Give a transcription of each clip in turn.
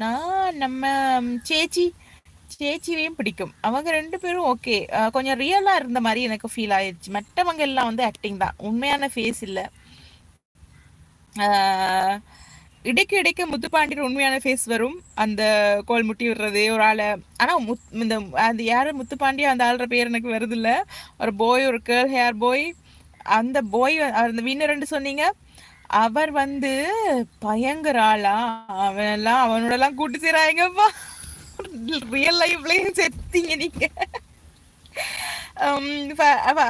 நான் நம்ம சேச்சி சேச்சியையும் பிடிக்கும். அவங்க ரெண்டு பேரும் ஓகே கொஞ்சம் ரியலா இருந்த மாதிரி எனக்கு ஃபீல் ஆயிடுச்சு மற்றவங்க எல்லாம் வந்து ஆக்டிங் தான். உண்மையான ஃபேஸ் இல்ல. இடைக்கு இடைக்கு முத்துப்பாண்டியர் உண்மையான ஃபேஸ் வரும். அந்த கோல் முட்டி விடுறது ஒரு ஆளை. ஆனால் முத் இந்த அந்த யார்? முத்துப்பாண்டியா? அந்த ஆள்ற பேர் எனக்கு வருது ஒரு போய் ஒரு கேர்ள் ஹேர் போய் அந்த போய் அந்த வின்னர் சொன்னீங்க. அவர் வந்து பயங்கர ஆளா. அவன் எல்லாம் அவனோட எல்லாம் கூட்டு செய்றாங்கப்பா ரியல் லைஃப்லயும் செத்தீங்க நீங்க.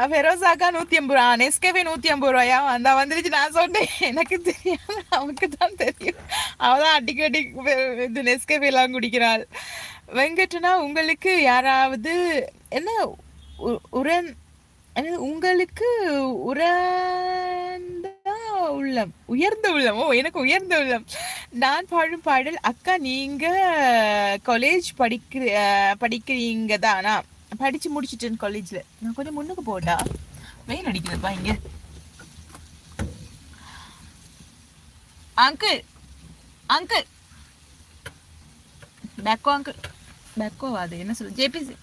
ஃபெரோசாக்கா நூத்தி ஐம்பது ரூபா நெஸ்கேஃபே நூத்தி ஐம்பது ரூபாயா? அந்த வந்துருச்சு நான் சொன்னேன். எனக்கு தெரியாது அவனுக்கு தான் தெரியும். அவதான் அடிக்கடி இது நெஸ்கவே எல்லாம் குடிக்கிறாள். வெங்கட்னா உங்களுக்கு யாராவது என்ன உ- உரன் உங்களுக்கு உரன் உள்ளம் உயர்ந்த உள்ளம். ஓ எனக்கு உயர்ந்த உள்ளம். நான் பாடும் பாடல் அக்கா நீங்க காலேஜ் படிக்கிற படிக்கிறீங்க தானா? படிச்சு முடிச்சிட்டேன் காலேஜ்ல நான் கொஞ்சம் முன்னுக்கு போட்டா வெயில் அடிக்குதுப்பா இங்க. அங்கிள் அங்கிள் பேக்கோ அங்கிள் பேக்கோ அது என்ன சொல்லு ஜேபிசி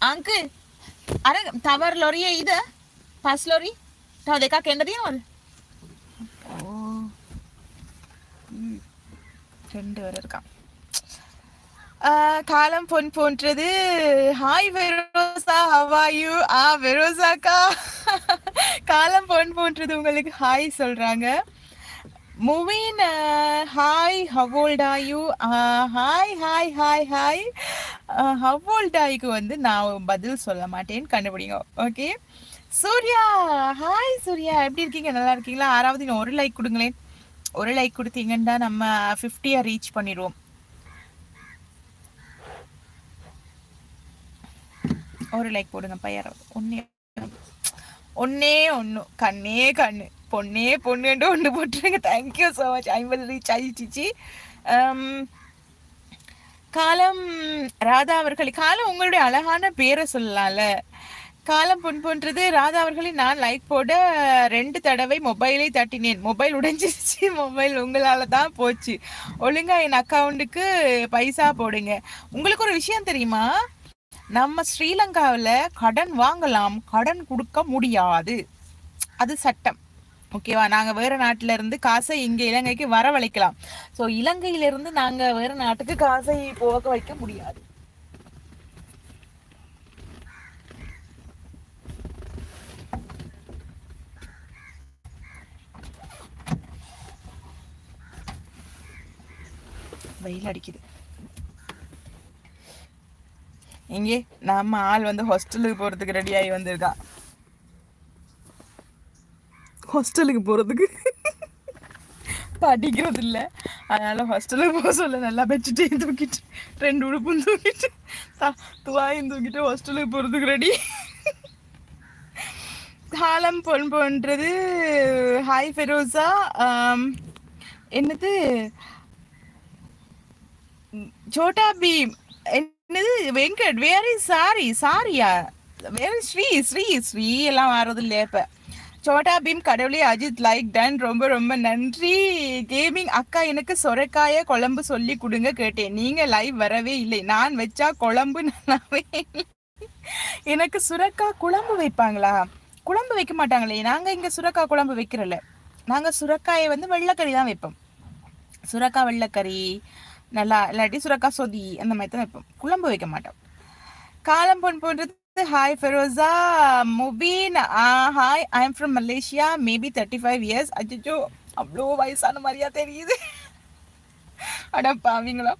அங்கிள் அரங்க தவறு லொரியே இது. Bus lorry? ਤਾਂ ਦੇਖਾ ਕਹਿੰਦਾ ਦੀ ਹੋਰ ரெண்டு பேர் இருக்கான் காலம் பொன் போன்றது ஹாய் வெரோசா ஹவாயு ஆ வெரோசாக்கா காலம் பொன் போன்றது உங்களுக்கு ஹாய் சொல்றாங்க. முவின் ஹாய் ஹவோல்டாயு ஹாய் ஹாய் ஹாய் ஹாய் ஹவோல்டாய்க்கு வந்து நான் பதில் சொல்ல மாட்டேன்னு கண்டுபிடிங்க. Okay Surya hi Surya. எப்படி இருக்கீங்க? நல்லா இருக்கீங்களா? ஆறாவது இன்னும் ஒரு லைக் கொடுங்களேன். ஒரு லைக் கொடுத்தீங்கன்னா நம்ம ஃபிஃப்டியா ரீச் பண்ணிடுவோம். ஒரு லைக் போடுங்க பையாராவது ஒன்னே ஒன்னே ஒன்று கண்ணே கண்ணு. பொண்ணே பொண்ணுன்ட்டு ஒன்று போட்டுருங்க. தேங்க்யூ ஸோ மச் ஐம்பது ரீச் ஆயிடுச்சு காலம் ராதா அவர்களே காலம் உங்களுடைய அழகான பேரை சொல்லலாம்ல. காலம் பொன் போன்றது ராதா அவர்களை நான் லைக் போட ரெண்டு தடவை மொபைலை தட்டினேன். மொபைல் உடைஞ்சிருச்சு. மொபைல் உங்களால தான் போச்சு. ஒழுங்கா என் அக்கவுண்ட்டுக்கு பைசா போடுங்க. உங்களுக்கு ஒரு விஷயம் தெரியுமா? நம்ம ஸ்ரீலங்காவில் கடன் வாங்கலாம். கடன் கொடுக்க முடியாது. அது சட்டம். ஓகேவா? நாங்கள் வேற நாட்டில் இருந்து காசை இங்கே இலங்கைக்கு வரவழைக்கலாம். ஸோ இலங்கையில இருந்து வேறு வேற நாட்டுக்கு காசை போக வைக்க முடியாது. வெயில் அடிக்குது இங்கே நம்ம ஆள் வந்து ஹாஸ்டலுக்கு போறதுக்கு ரெடி ஆகி வந்திருக்கா. ஹாஸ்டலுக்கு போறதுக்கு? படிக்கிறது இல்லை அதனால ஹாஸ்டலுக்கு போக சொல்ல நல்லா பெட்ஷீட்டையும் தூக்கிட்டு ரெண்டு உடுப்பும் தூக்கிட்டு துவாயும் தூக்கிட்டு ஹாஸ்டலுக்கு போறதுக்கு ரெடி காலம் பொன் போன்றது ஹாய் ஃபெரோசா என்னது சோட்டா பீம் என்னது? வெங்கட் வேரி சாரி சாரியா வேறு ஸ்ரீ ஸ்ரீ ஸ்ரீ எல்லாம் வர்றது இல்லையா இப்ப? சோட்டா பீம் கடவுளே அஜித் லைக் டன் ரொம்ப ரொம்ப நன்றி. கேமிங் அக்கா எனக்கு சொரக்காய குழம்பு சொல்லி கொடுங்க கேட்டேன். நீங்க லைவ் வரவே இல்லை. நான் வச்சா குழம்பு நல்லாவே எனக்கு சுரக்கா குழம்பு வைப்பாங்களா? குழம்பு வைக்க மாட்டாங்களே. நாங்க இங்க சுரக்கா குழம்பு வைக்கிறல நாங்க சுரக்காயை வந்து வெள்ளைக்கறி தான் வைப்போம். சுரக்கா வெள்ளக்கறி நல்லா இல்லாட்டி சுரக்கா சொதி அந்த மாதிரி தான் வைப்போம். குழம்பு வைக்க மாட்டோம். காலம் பொன் போன்றது hi Feroza Mubeen hi I am from Malaysia maybe thirty five years அச்சோ அவ்வளோ வயசான மாதிரியா தெரியுது. அட பாவீங்களா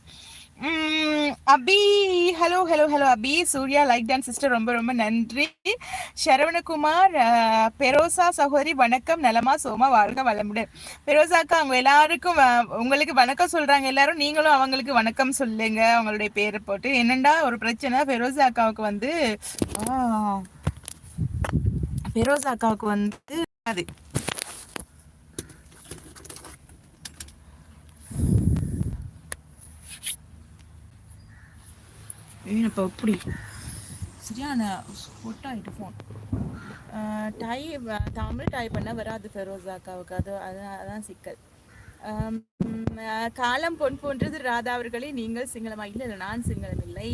Abi. Hello hello hello Abi. Surya like Don sister ரொம்ப ரொம்ப நன்றி. சரவணகுமார் பெரோசா சகோதரி வணக்கம். நலமா சோமா வாழ்க வளமுடன். பெரோசாக்கா அவங்க எல்லாருக்கும் வ- உங்களுக்கு வணக்கம் சொல்றாங்க. எல்லாரும் நீங்களும் அவங்களுக்கு வணக்கம் சொல்லுங்க. அவங்களுடைய பேரை போட்டு. என்னண்டா ஒரு பிரச்சனை? பெரோசா அக்காவுக்கு வந்து பெரோசா அக்காவுக்கு வந்து அது. இப்போ எப்படி? சரியான ஒட்டாயிட்டு ஃபோன் டை தமிழ் டை பண்ண வராது ஃபெரோஸ் அக்காவுக்கு. அது அதான் அதான் சிக்கல். காலம் பொன் போன்றது ராதா அவர்களே நீங்கள் சிங்களமா? இல்லை இல்லை நான் சிங்களம் இல்லை.